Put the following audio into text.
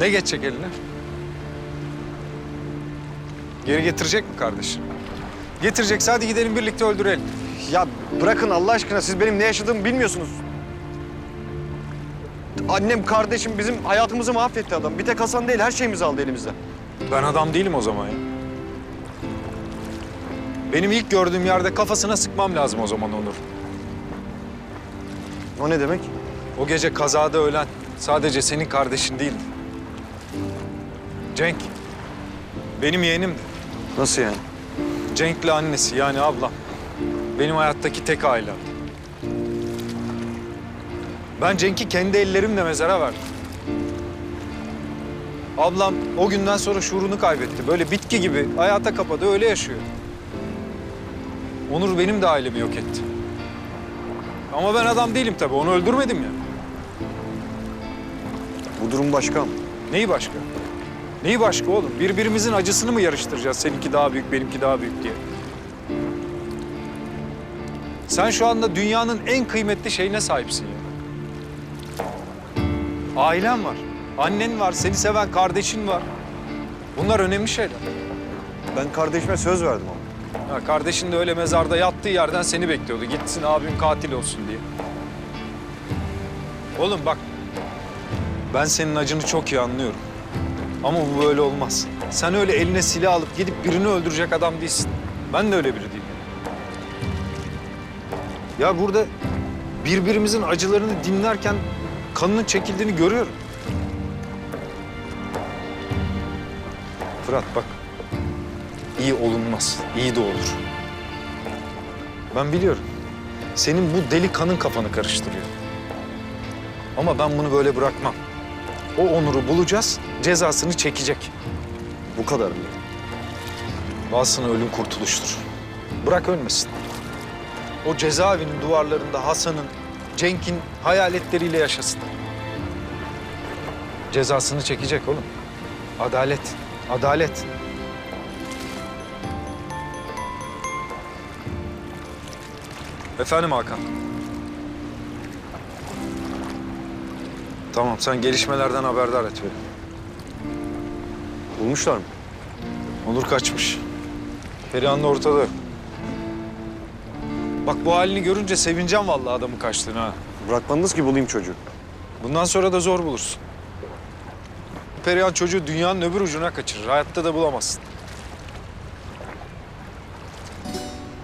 Ne geçecek eline? Geri getirecek mi kardeşim? Getirecekse hadi gidelim birlikte öldürelim. Ya bırakın Allah aşkına siz benim ne yaşadığımı bilmiyorsunuz. Annem, kardeşim bizim hayatımızı mahvetti adam. Bir tek Hasan değil her şeyimizi aldı elimizden. Ben adam değilim o zaman ya. Benim ilk gördüğüm yerde kafasına sıkmam lazım o zaman Onur. O ne demek? O gece kazada ölen sadece senin kardeşin değildi. Cenk. Benim yeğenimdi. Nasıl yani? Cenk'le annesi yani ablam. Benim hayattaki tek ailem. Ben Cenk'i kendi ellerimle mezara verdim. Ablam o günden sonra şuurunu kaybetti. Böyle bitki gibi hayata kapadı, öyle yaşıyor. Onur benim de ailemi yok etti. Ama ben adam değilim tabii, onu öldürmedim ya. Bu durum başka mı? Neyi başka? Neyi başka oğlum? Birbirimizin acısını mı yarıştıracağız? Seninki daha büyük, benimki daha büyük diye. Sen şu anda dünyanın en kıymetli şeyine sahipsin ya. Ailen var, annen var, seni seven kardeşin var. Bunlar önemli şeyler. Ben kardeşime söz verdim ama. Ha, kardeşin de öyle mezarda yattığı yerden seni bekliyordu. Gitsin abim katil olsun diye. Oğlum bak, ben senin acını çok iyi anlıyorum. Ama bu böyle olmaz. Sen öyle eline silah alıp gidip birini öldürecek adam değilsin. Ben de öyle biri değilim. Ya burada birbirimizin acılarını dinlerken kanının çekildiğini görüyorum. Fırat bak, iyi olunmaz, iyi de olur. Ben biliyorum. Senin bu deli kanın kafanı karıştırıyor. Ama ben bunu böyle bırakmam. O Onur'u bulacağız, cezasını çekecek. Bu kadar mı? Bazısına ölüm kurtuluştur. Bırak ölmesin. O cezaevinin duvarlarında Hasan'ın, Cenk'in hayaletleriyle yaşasın. Cezasını çekecek oğlum. Adalet, adalet. Efendim Hakan. Tamam, sen gelişmelerden haberdar et beni. Bulmuşlar mı? Onur kaçmış. Perihan da ortada. Bak bu halini görünce sevineceğim vallahi adamın kaçtığını ha. Bırakmadınız ki bulayım çocuğu. Bundan sonra da zor bulursun. Perihan çocuğu dünyanın öbür ucuna kaçırır. Hayatta da bulamazsın.